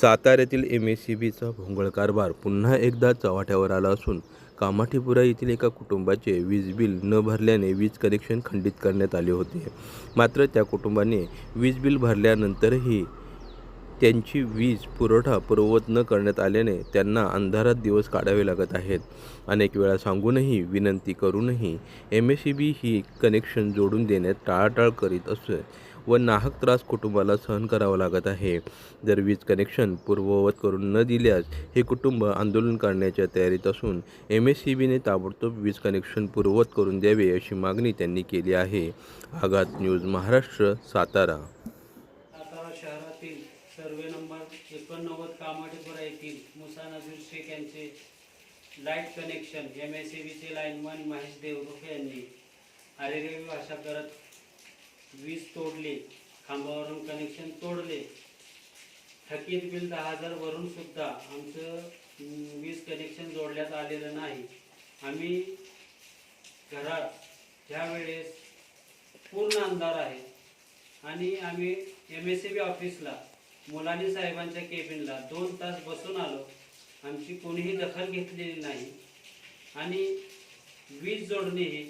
साताऱ्यातील M S C बीचा भोंगळ कारभार पुन्हा एकदा चव्हाट्यावर आला असून कामाठीपुरा येथील एका कुटुंबाचे वीज बिल न भरल्याने वीज कनेक्शन खंडित करण्यात आले होते. मात्र त्या कुटुंबाने वीज बिल भरल्यानंतरही त्यांची वीज पुरवठा पुरवत न करण्यात आल्याने त्यांना अंधारात दिवस काढावे लागत आहेत. अनेक वेळा सांगूनही विनंती करूनही एम एस सी बी ही कनेक्शन जोडून देण्यात टाळाटाळ करीत असे व नाहक त्रास कुटुंबाला सहन करावा लागत आहे. जर वीज कनेक्शन पूर्ववत करून न दिल्यास हे कुटुंब आंदोलन करण्याच्या तयारीत असून एम एस सी बीने ताबडतोब वीज कनेक्शन पूर्ववत करून द्यावे अशी मागणी त्यांनी केली आहे. आघात न्यूज महाराष्ट्र सातारा. एकोणनव्वद कामाठीपुरा येथील मुसा नजीर शेख यांचे light connection M S C बीचे लाईनमन महेश देवरुख यांनी. अरेरेवी भाषा करत वीज तोडली. खांबावरून कनेक्शन तोडले. थकीत बिल दहा हजार वरून सुद्धा आमचं वीज कनेक्शन जोडण्यात आलेलं नाही. आम्ही घरात ज्यावेळेस पूर्ण अंधार आहे. आणि आम्ही एम एस सी बी ऑफिसला मुलानी साहेबांच्या केबिनला दोन तास बसून आलो. आमची कोणीही दखल घेतलेली नाही. आणि वीज जोडणीही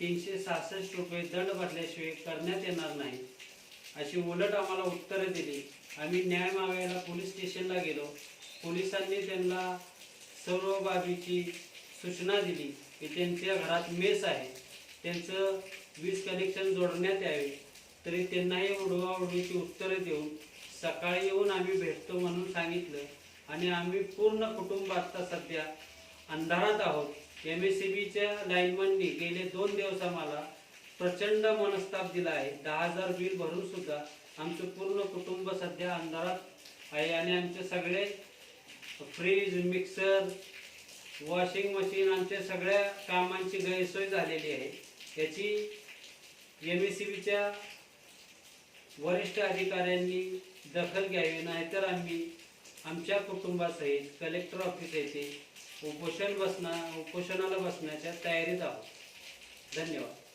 तीनशे सहासष्ट रुपये दंड भरल्याशिवाय करण्यात येणार नाही. अशी उलट आम्हाला उत्तरं दिली. आम्ही न्याय मागायला पोलीस स्टेशनला गेलो. पोलिसांनी त्यांना सर्व बाबीची सूचना दिली की त्यांच्या घरात मेस आहे. त्यांचं वीज कनेक्शन जोडण्यात यावे. तरी त्यांनाही उडवाउडवीची उत्तरं देऊन सकाळी येऊन आम्ही भेटतो म्हणून सांगितलं आणि आम्ही पूर्ण कुटुंब आता सध्या अंधारात आहोत. एम एस सी बीच्या लाईनमननी गेले दोन दिवस आम्हाला प्रचंड मनस्ताप दिला आहे. दहा हजार बिल भरून सुद्धा आमचं पूर्ण कुटुंब सध्या अंधारात आहे आणि आमचे सगळे फ्रीज मिक्सर वॉशिंग मशीन आमच्या सगळ्या कामांची गैरसोय झालेली आहे. याची एम एस सी बीच्या वरिष्ठ अधिकाऱ्यांनी दखल घ्यावी नाहीतर आम्ही आमच्या कुटुंबासहित कलेक्टर ऑफिस येथे उपोषण बसणार उपोषणाला बसण्याच्या तयारीत आहोत. धन्यवाद.